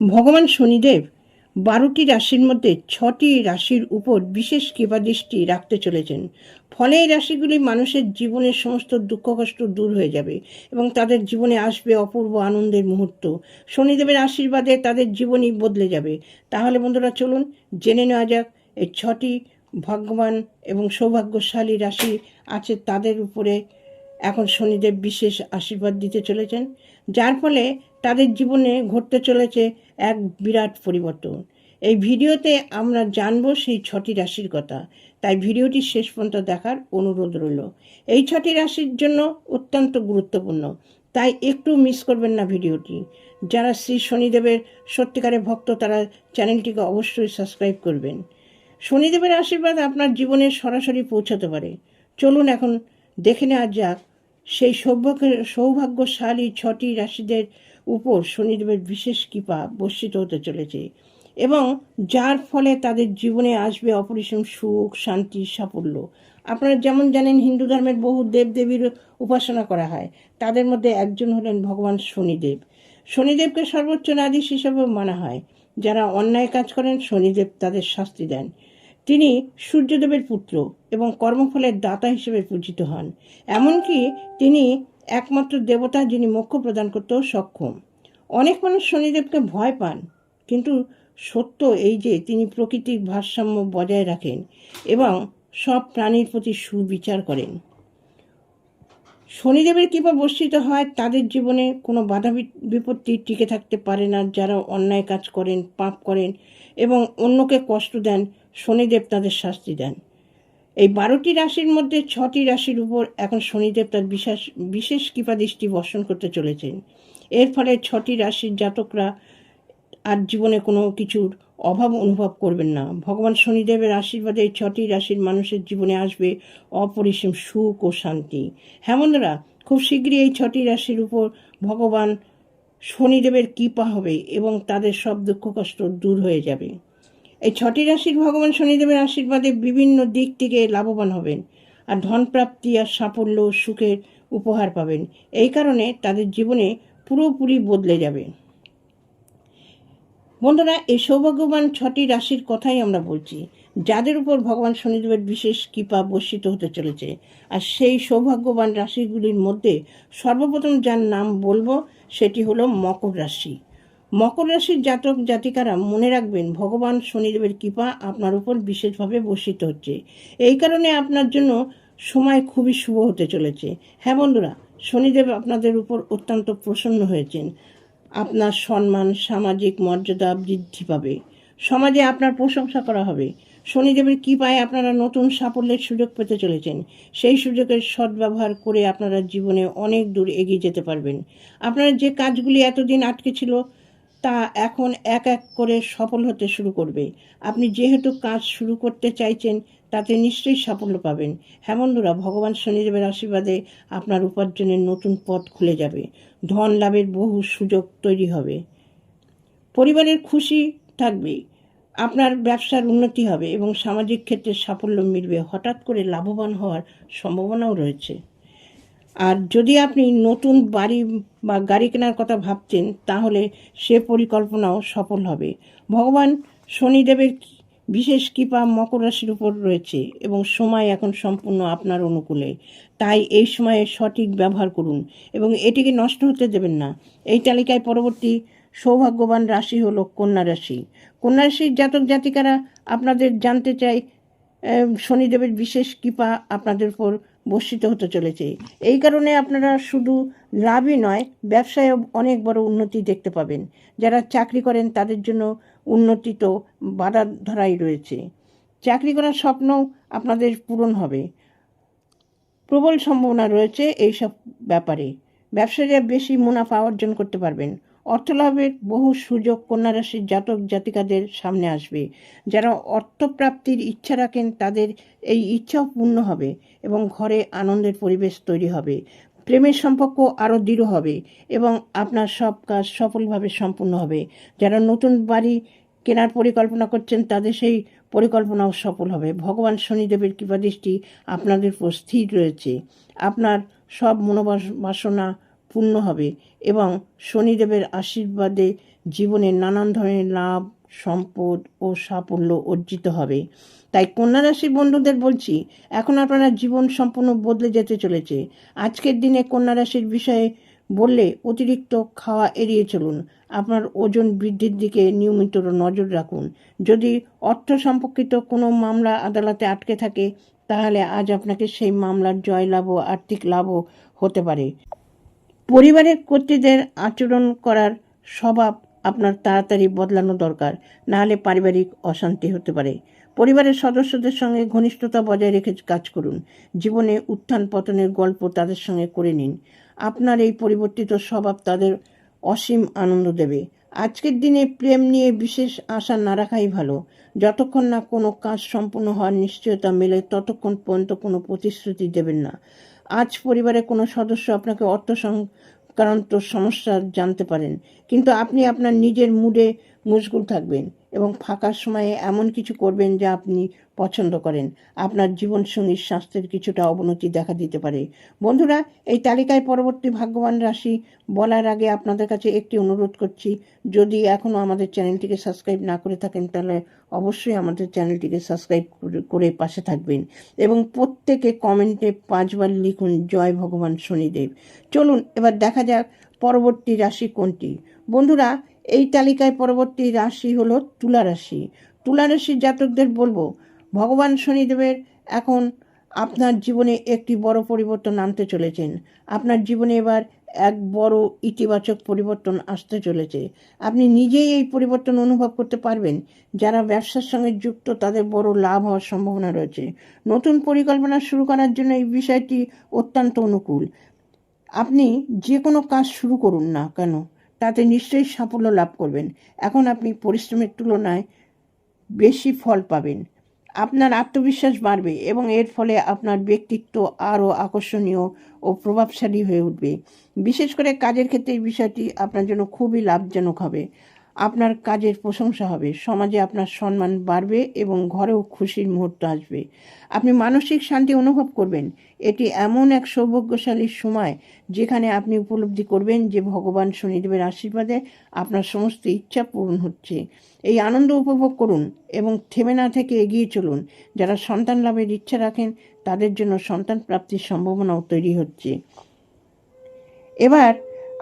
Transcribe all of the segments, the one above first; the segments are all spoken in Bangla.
ভগবান শনিদেব বারোটি রাশির মধ্যে ছটি রাশির উপর বিশেষ কৃপাদৃষ্টি রাখতে চলেছেন। ফলে এই রাশিগুলি মানুষের জীবনের সমস্ত দুঃখ কষ্ট দূর হয়ে যাবে এবং তাদের জীবনে আসবে অপূর্ব আনন্দের মুহূর্ত। শনিদেবের আশীর্বাদে তাদের জীবনই বদলে যাবে। তাহলে বন্ধুরা চলুন, জেনে নেওয়া যাক, এই ছটি ভাগ্যবান এবং সৌভাগ্যশালী রাশি আছে তাদের উপরে এখন শনিদেব বিশেষ আশীর্বাদ দিতে চলেছেন, যার ফলে তাদের জীবনে ঘটতে চলেছে এক বিরাট পরিবর্তন। এই ভিডিওতে আমরা জানব সেই ছটি রাশির কথা। তাই ভিডিওটি শেষ পর্যন্ত দেখার অনুরোধ রইল। এই ছটি রাশির জন্য অত্যন্ত গুরুত্বপূর্ণ, তাই একটু মিস করবেন না ভিডিওটি। যারা শ্রী শনিদেবের সত্যিকারের ভক্ত, তারা চ্যানেলটিকে অবশ্যই সাবস্ক্রাইব করবেন। শনিদেবের আশীর্বাদ আপনার জীবনে সরাসরি পৌঁছাতে পারে। চলুন এখন দেখে নেওয়া যাক সেই সৌভাগ্য, সৌভাগ্যশালী ছটি রাশিদের উপর শনিদেবের বিশেষ কৃপা বর্ষিত হতে চলেছে এবং যার ফলে তাদের জীবনে আসবে অপরিসীম সুখ, শান্তি, সাফল্য। আপনারা যেমন জানেন হিন্দু ধর্মের বহু দেবদেবীর উপাসনা করা হয়, তাদের মধ্যে একজন হলেন ভগবান শনিদেব। শনিদেবকে সর্বোচ্চ নাদিস হিসেবে মানা হয়। যারা অন্যায় কাজ করেন, শনিদেব তাদের শাস্তি দেন। তিনি সূর্যদেবের পুত্র এবং কর্মফলের দাতা হিসেবে পূজিত হন। এমনকি তিনি একমাত্র দেবতা যিনি মোক্ষ প্রদান করতেও সক্ষম। অনেক মানুষ শনিদেবকে ভয় পান, কিন্তু সত্য এই যে তিনি প্রকৃতির ভারসাম্য বজায় রাখেন এবং সব প্রাণীর প্রতি সুবিচার করেন। শনিদেবের কৃপা বর্ষিত হয় তাদের জীবনে কোনো বাধা বিপত্তি টিকে থাকতে পারে না। যারা অন্যায় কাজ করেন, পাপ করেন এবং অন্যকে কষ্ট দেন শনিদেব তাদের শাস্তি দেন। এই বারোটি রাশির মধ্যে ছটি রাশির উপর এখন শনিদেব তার বিশেষ বিশেষ কৃপাদৃষ্টি বর্ষণ করতে চলেছেন। এর ফলে ছটি রাশির জাতকরা আর জীবনে কোনো কিছুর অভাব অনুভব করবেন না। ভগবান শনিদেবের আশীর্বাদে এই ছটি রাশির মানুষের জীবনে আসবে অপরিসীম সুখ ও শান্তি। হ্যাঁ বন্ধুরা, খুব শীঘ্রই এই ছটি রাশির উপর ভগবান শনিদেবের কৃপা হবে এবং তাদের সব দুঃখ কষ্ট দূর হয়ে যাবে। এই ছটি রাশির ভগবান শনিদেবের আশীর্বাদে বিভিন্ন দিক থেকে লাভবান হবেন আর ধনপ্রাপ্তি আর সাফল্য সুখের উপহার পাবেন। এই কারণে তাদের জীবনে পুরোপুরি বদলে যাবে। বন্ধুরা, এই সৌভাগ্যবান ছটি রাশির কথাই আমরা বলছি, যাদের উপর ভগবান শনিদেবের বিশেষ কৃপা বর্ষিত হতে চলেছে। আর সেই সৌভাগ্যবান রাশিগুলির মধ্যে সর্বপ্রথম যার নাম বলব, সেটি হলো মকর রাশি। মকর রাশির জাতক জাতিকারা মনে রাখবেন, ভগবান শনিদেবের কৃপা আপনার উপর বিশেষভাবে বর্ষিত হচ্ছে। এই কারণে আপনার জন্য সময় খুবই শুভ হতে চলেছে। হ্যাঁ বন্ধুরা, শনিদেব আপনাদের উপর অত্যন্ত প্রসন্ন হয়েছেন। আপনার সম্মান, সামাজিক মর্যাদা বৃদ্ধি পাবে। সমাজে আপনার প্রশংসা করা হবে। শনিদেবের কৃপায় আপনারা নতুন সাফল্যের সুযোগ পেতে চলেছেন। সেই সুযোগের সদ্ব্যবহার করে আপনারা জীবনে অনেক দূর এগিয়ে যেতে পারবেন। আপনারা যে কাজগুলি এতদিন আটকে ছিল তা এখন এক এক করে সফল হতে শুরু করবে। আপনি যেহেতু কাজ শুরু করতে চাইছেন, তাতে নিশ্চয়ই সাফল্য পাবেন। হ্যাঁ ভগবান শনিদেবের আশীর্বাদে আপনার উপার্জনের নতুন পথ খুলে যাবে। ধন লাভের বহু সুযোগ তৈরি হবে। পরিবারের খুশি থাকবে। আপনার ব্যবসার উন্নতি হবে এবং সামাজিক ক্ষেত্রে সাফল্য মিলবে। হঠাৎ করে লাভবান হওয়ার সম্ভাবনাও রয়েছে। আর যদি আপনি নতুন বাড়ি বা গাড়ি কেনার কথা ভাবছেন, তাহলে সে পরিকল্পনাও সফল হবে। ভগবান শনিদেবের বিশেষ কৃপা মকর রাশির উপর রয়েছে এবং সময় এখন সম্পূর্ণ আপনার অনুকূলে। তাই এই সময়ে সঠিক ব্যবহার করুন এবং এটিকে নষ্ট হতে দেবেন না। এই তালিকায় পরবর্তী সৌভাগ্যবান রাশি হলো কন্যা রাশি। কন্যা রাশির জাতক জাতিকারা আপনাদের জানতে চাই শনিদেবের বিশেষ কৃপা আপনাদের উপর বর্ষিত হতে চলেছে। এই কারণে আপনারা শুধু লাভই নয় ব্যবসায় অনেক বড় উন্নতি দেখতে পাবেন। যারা চাকরি করেন, তাদের জন্য উন্নতি তো বাধা ধরাই রয়েছে। চাকরি করার স্বপ্ন আপনাদের পূরণ হবে। প্রবল সম্ভাবনা রয়েছে এইসব ব্যাপারে। ব্যবসায়ীরা বেশি মুনাফা অর্জন করতে পারবেন। অর্থলাভের বহু সুযোগ কন্যা রাশির জাতক জাতিকাদের সামনে আসবে। যারা অর্থপ্রাপ্তির ইচ্ছা রাখেন, তাদের এই ইচ্ছাও পূর্ণ হবে এবং ঘরে আনন্দের পরিবেশ তৈরি হবে। প্রেমের সম্পর্ক আরও দৃঢ় হবে এবং আপনার সব কাজ সফলভাবে সম্পূর্ণ হবে। যারা নতুন বাড়ি কেনার পরিকল্পনা করছেন, তাদের সেই পরিকল্পনাও সফল হবে। ভগবান শনিদেবের কৃপাদৃষ্টি আপনাদের উপর স্থির রয়েছে। আপনার সব মনোবাসনা পূর্ণ হবে এবং শনিদেবের আশীর্বাদে জীবনে নানান ধরনের লাভ, সম্পদ ও সাফল্য অর্জিত হবে। তাই কন্যা রাশির বন্ধুদের বলছি, এখন আপনারা জীবন সম্পূর্ণ বদলে যেতে চলেছে। আজকের দিনে কন্যা রাশির বিষয়ে বললে অতিরিক্ত খাওয়া এড়িয়ে চলুন। আপনার ওজন বৃদ্ধির দিকে নিয়মিত নজর রাখুন। যদি অর্থ সম্পর্কিত কোনো মামলা আদালতে আটকে থাকে, তাহলে আজ আপনাকে সেই মামলার জয়লাভ ও আর্থিক লাভও হতে পারে। পরিবারের কর্তৃদের আচরণ করার স্বভাব আপনার তাড়াতাড়ি বদলানো দরকার। নাহলে পারিবারিক অশান্তি হতে পারে। পরিবারের সদস্যদের সঙ্গে ঘনিষ্ঠতা বজায় রেখে কাজ করুন। জীবনে উত্থান পতনের গল্প তাদের সঙ্গে করে নিন। আপনার এই পরিবর্তিত স্বভাব তাদের অসীম আনন্দ দেবে। আজকের দিনে প্রেম নিয়ে বিশেষ আশা না রাখাই ভালো। যতক্ষণ না কোনো কাজ সম্পূর্ণ হওয়ার নিশ্চয়তা মেলে, ততক্ষণ পর্যন্ত কোনো প্রতিশ্রুতি দেবেন না। আজ পরিবারের কোনো সদস্য আপনাকে অর্থ সংক্রান্ত সমস্যা জানতে পারেন। কিন্তু আপনি আপনার নিজের মুডে মুশগুল থাকবেন। এবং ফাঁকার সময়ে এমন কিছু করবেন যা আপনি পছন্দ করেন। আপনার জীবনসঙ্গীর স্বাস্থ্যের কিছুটা অবনতি দেখা দিতে পারে। বন্ধুরা, এই তালিকায় পরবর্তী ভাগ্যবান রাশি বলার আগে আপনাদের কাছে একটি অনুরোধ করছি, যদি এখনও আমাদের চ্যানেলটিকে সাবস্ক্রাইব না করে থাকেন, তাহলে অবশ্যই আমাদের চ্যানেলটিকে সাবস্ক্রাইব করে- করে পাশে থাকবেন এবং প্রত্যেকে কমেন্টে পাঁচবার লিখুন, জয় ভগবান শনিদেব। চলুন, এবার দেখা যাক পরবর্তী রাশি কোনটি। বন্ধুরা এই তালিকায় পরবর্তী রাশি হলো তুলা রাশি। তুলা রাশির জাতকদের বলব, ভগবান শনিদেবের এখন আপনার জীবনে একটি বড় পরিবর্তন আনতে চলেছেন। আপনার জীবনে এবার এক বড় ইতিবাচক পরিবর্তন আসতে চলেছে। আপনি নিজেই এই পরিবর্তন অনুভব করতে পারবেন। যারা ব্যবসার সঙ্গে যুক্ত, তাদের বড় লাভ হওয়ার সম্ভাবনা রয়েছে। নতুন পরিকল্পনা শুরু করার জন্য এই বিষয়টি অত্যন্ত অনুকূল। আপনি যে কোনো কাজ শুরু করুন না কেন? তাতে নিশ্চয়ই সাফল্য লাভ করবেন। এখন আপনি পরিশ্রমের তুলনায় বেশি ফল পাবেন। আপনার আত্মবিশ্বাস বাড়বে এবং এর ফলে আপনার ব্যক্তিত্ব আরও আকর্ষণীয় ও প্রভাবশালী হয়ে উঠবে। বিশেষ করে কাজের ক্ষেত্রে এই বিষয়টি আপনার জন্য খুবই লাভজনক হবে। আপনার কাজের প্রশংসা হবে। সমাজে আপনার সম্মান বাড়বে এবং ঘরেও খুশির মুহূর্ত আসবে। আপনি মানসিক শান্তি অনুভব করবেন। এটি এমন এক সৌভাগ্যশালী সময় যেখানে আপনি উপলব্ধি করবেন যে ভগবান শনিদেবের আশীর্বাদে আপনার সমস্ত ইচ্ছা পূরণ হচ্ছে। এই আনন্দ উপভোগ করুন এবং থেমে না থেকে এগিয়ে চলুন। যারা সন্তান লাভের ইচ্ছা রাখেন, তাদের জন্য সন্তান প্রাপ্তির সম্ভাবনাও তৈরি হচ্ছে। এবার,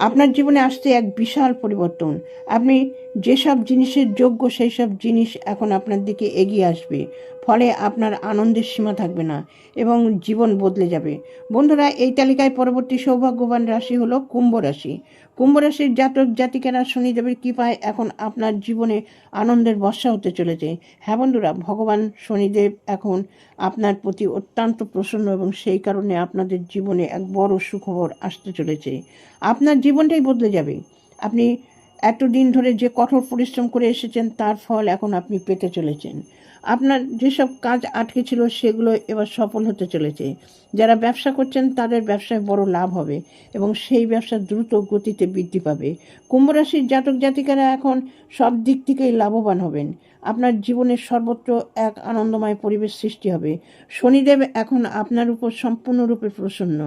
আপনার জীবনে আসছে এক বিশাল পরিবর্তন। আপনি যেসব জিনিসের যোগ্য সেই সব জিনিস এখন আপনার দিকে এগিয়ে আসবে। ফলে আপনার আনন্দের সীমা থাকবে না এবং জীবন বদলে যাবে। বন্ধুরা, এই তালিকায় পরবর্তী সৌভাগ্যবান রাশি হলো কুম্ভ রাশি। কুম্ভ রাশির জাতক জাতিকেরা শনিদেবের কৃপায় এখন আপনার জীবনে আনন্দের বর্ষা হতে চলেছে। হ্যাঁ বন্ধুরা, ভগবান শনিদেব এখন আপনার প্রতি অত্যন্ত প্রসন্ন এবং সেই কারণে আপনাদের জীবনে এক বড় সুখবর আসতে চলেছে। আপনার জীবনটাই বদলে যাবে। আপনি এতদিন ধরে যে কঠোর পরিশ্রম করে এসেছেন, তার ফল এখন আপনি পেতে চলেছেন। আপনার যেসব কাজ আটকে ছিল, সেগুলো এবার সফল হতে চলেছে। যারা ব্যবসা করছেন, তাদের ব্যবসায় বড় লাভ হবে এবং সেই ব্যবসা দ্রুত গতিতে বৃদ্ধি পাবে। কুম্ভরাশির জাতক জাতিকারা এখন সব দিক থেকেই লাভবান হবেন। আপনার জীবনের সর্বত্র এক আনন্দময় পরিবেশ সৃষ্টি হবে। শনিদেব এখন আপনার উপর সম্পূর্ণরূপে প্রসন্ন।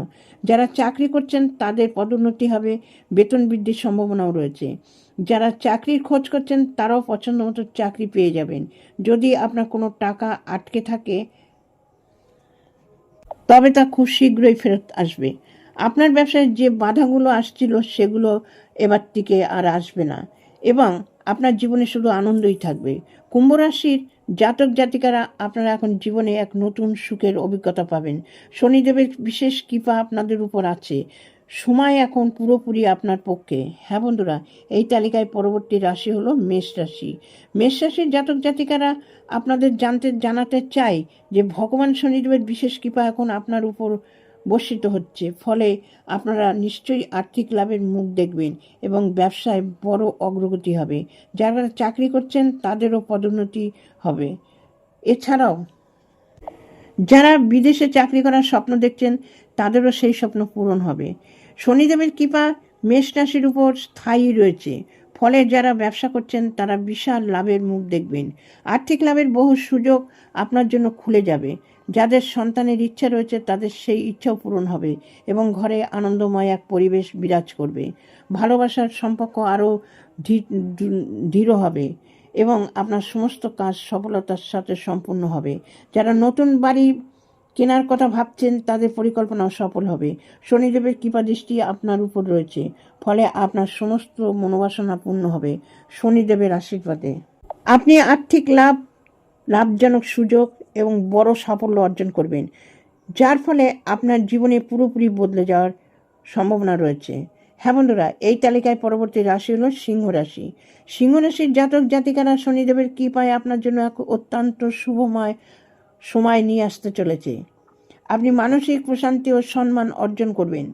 যারা চাকরি করছেন, তাদের পদোন্নতি হবে। বেতন বৃদ্ধির সম্ভাবনাও রয়েছে। যারা চাকরির খোঁজ করছেন, তারাও পছন্দ মতো চাকরি পেয়ে যাবেন। যদি আপনার কোনো টাকা আটকে থাকে, তবে তা খুব শীঘ্রই ফেরত আসবে। আপনার ব্যবসায় যে বাধাগুলো আসছিল, সেগুলো এবার থেকে আর আসবে না। এবং আপনার জীবনে শুধু আনন্দই থাকবে। কুম্ভ রাশির জাতক জাতিকারা আপনারা এখন জীবনে এক নতুন সুখের অভিজ্ঞতা পাবেন। শনিদেবের বিশেষ কৃপা আপনাদের উপর আছে। সময় এখন পুরোপুরি আপনার পক্ষে। হ্যাঁ বন্ধুরা, এই তালিকায় পরবর্তী রাশি হলো মেষ রাশি। মেষ রাশির জাতক জাতিকারা আপনাদের জানতে, জানাতে চাই যে ভগবান শনিদেবের বিশেষ কৃপা এখন আপনার উপর বর্ষিত হচ্ছে। ফলে আপনারা নিশ্চয়ই আর্থিক লাভের মুখ দেখবেন এবং ব্যবসায় বড় অগ্রগতি হবে। যারা চাকরি করছেন, তাদেরও পদোন্নতি হবে। এছাড়াও, যারা বিদেশে চাকরি করার স্বপ্ন দেখছেন, তাদেরও সেই স্বপ্ন পূরণ হবে। শনিদেবের কৃপা মেষ রাশির উপর স্থায়ী রয়েছে। ফলে যারা ব্যবসা করছেন, তারা বিশাল লাভের মুখ দেখবেন। আর্থিক লাভের বহু সুযোগ আপনার জন্য খুলে যাবে। যাদের সন্তানের ইচ্ছা রয়েছে, তাদের সেই ইচ্ছাও পূরণ হবে এবং ঘরে আনন্দময় এক পরিবেশ বিরাজ করবে। ভালোবাসার সম্পর্ক আরও দৃঢ় হবে এবং আপনার সমস্ত কাজ সফলতার সাথে সম্পূর্ণ হবে। যারা নতুন বাড়ি কেনার কথা ভাবছেন, তাদের পরিকল্পনাও সফল হবে। শনিদেবের কৃপা দৃষ্টি আপনার উপর রয়েছে, ফলে আপনার সমস্ত মনোবাসনা পূর্ণ হবে শনিদেবের আশীর্বাদে। আপনি আর্থিক লাভ, লাভজনক সুযোগ এবং বড় সাফল্য অর্জন করবেন, যার ফলে আপনার জীবনে পুরোপুরি বদলে যাওয়ার সম্ভাবনা রয়েছে। হ্যাঁ বন্ধুরা, এই তালিকায় পরবর্তী রাশি হলো সিংহ রাশি। সিংহ রাশির জাতক জাতিকারা শনিদেবের কৃপায় আপনার জন্য এক অত্যন্ত শুভময় সময় নিয়ে আসতে চলেছে। আপনি মানসিক প্রশান্তি ও সম্মান অর্জন করবেন।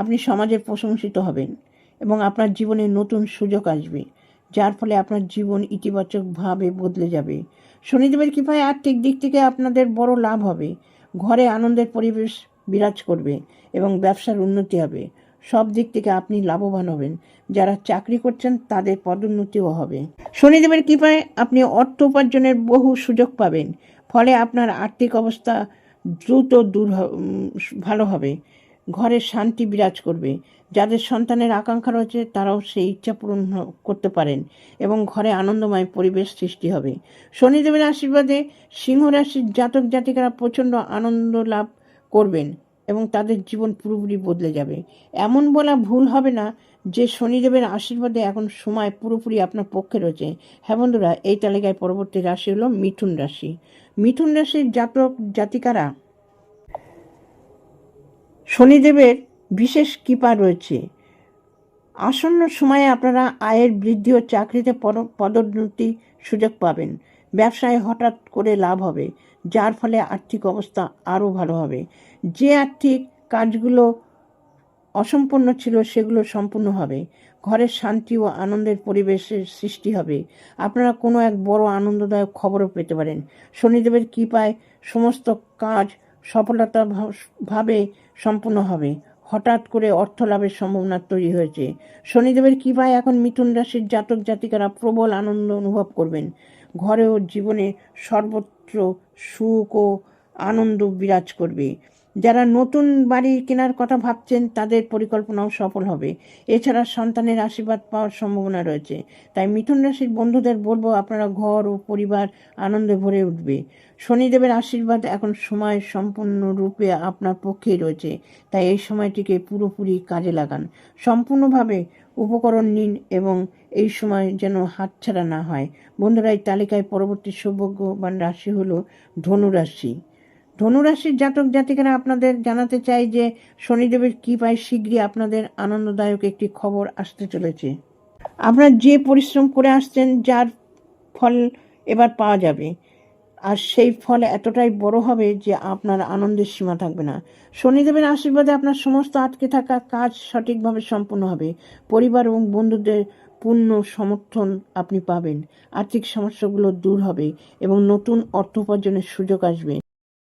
আপনি সমাজের প্রশংসিত হবেন এবং আপনার জীবনে নতুন সুযোগ আসবে, যার ফলে আপনার জীবন ইতিবাচকভাবে বদলে যাবে। শনিদেবের কৃপায় আর্থিক দিক থেকে আপনাদের বড় লাভ হবে। ঘরে আনন্দের পরিবেশ বিরাজ করবে এবং ব্যবসার উন্নতি হবে। সব দিক থেকে আপনি লাভবান হবেন। যারা চাকরি করছেন, তাদের পদোন্নতিও হবে। শনিদেবের কৃপায় আপনি অর্থ উপার্জনের বহু সুযোগ পাবেন। ফলে আপনার আর্থিক অবস্থা দ্রুত দূর ভালো হবে। ঘরে শান্তি বিরাজ করবে। যাদের সন্তানের আকাঙ্ক্ষা রয়েছে, তারাও সেই ইচ্ছা পূরণ করতে পারেন এবং ঘরে আনন্দময় পরিবেশ সৃষ্টি হবে। শনিদেবের আশীর্বাদে সিংহ রাশির জাতক জাতিকারা প্রচণ্ড আনন্দ লাভ করবেন এবং তাদের জীবন পুরোপুরি বদলে যাবে। এমন বলা ভুল হবে না যে শনিদেবের আশীর্বাদে এখন সময় পুরোপুরি আপনার পক্ষে রয়েছে। হ্যাঁ বন্ধুরা, এই তালিকায় পরবর্তী রাশি হলো মিথুন রাশি। মিথুন রাশির জাতক জাতিকারা শনিদেবের বিশেষ কৃপা রয়েছে। আসন্ন সময়ে আপনারা আয়ের বৃদ্ধি ও চাকরিতে পদ- পদোন্নতি সুযোগ পাবেন। ব্যবসায় হঠাৎ করে লাভ হবে, যার ফলে আর্থিক অবস্থা আরও ভালো হবে। যে আর্থিক কাজগুলো অসম্পূর্ণ ছিল সেগুলো সম্পূর্ণ হবে। ঘরের শান্তি ও আনন্দের পরিবেশের সৃষ্টি হবে। আপনারা কোনো এক বড় আনন্দদায়ক খবরও পেতে পারেন। শনিদেবের কৃপায় সমস্ত কাজ সফলতা ভাবে সম্পূর্ণ হবে। হঠাৎ করে অর্থ লাভের সম্ভাবনা তৈরি হয়েছে। শনিদেবের কৃপায় এখন মিথুন রাশির জাতক জাতিকারা প্রবল আনন্দ অনুভব করবেন। ঘরে ও জীবনে সর্বত্র সুখ ও আনন্দ বিরাজ করবে। যারা নতুন বাড়ি কেনার কথা ভাবছেন, তাদের পরিকল্পনাও সফল হবে। এছাড়া সন্তানের আশীর্বাদ পাওয়ার সম্ভাবনা রয়েছে। তাই মিথুন রাশির বন্ধুদের বলব, আপনারা ঘর ও পরিবার আনন্দে ভরে উঠবে। শনিদেবের আশীর্বাদ এখন সময় সম্পূর্ণরূপে আপনার পক্ষেই রয়েছে। তাই এই সময়টিকে পুরোপুরি কাজে লাগান। সম্পূর্ণভাবে উপকরণ নিন এবং এই সময় যেন হাতছাড়া না হয়। বন্ধুরা, এই তালিকায় পরবর্তী সৌভাগ্যবান রাশি হলো ধনু রাশি ধনুরাশির জাতক জাতিকারা আপনাদের জানাতে চাই যে শনিদেবের কৃপায় শীঘ্রই আপনাদের আনন্দদায়ক একটি খবর আসতে চলেছে। আপনারা যে পরিশ্রম করে আসছেন, যার ফল এবার পাওয়া যাবে। আর সেই ফল এতটাই বড় হবে যে আপনার আনন্দের সীমা থাকবে না। শনিদেবের আশীর্বাদে আপনার সমস্ত আটকে থাকা কাজ সঠিকভাবে সম্পূর্ণ হবে। পরিবার এবং বন্ধুদের পূর্ণ সমর্থন আপনি পাবেন। আর্থিক সমস্যাগুলো দূর হবে এবং নতুন অর্থ উপার্জনের সুযোগ আসবে।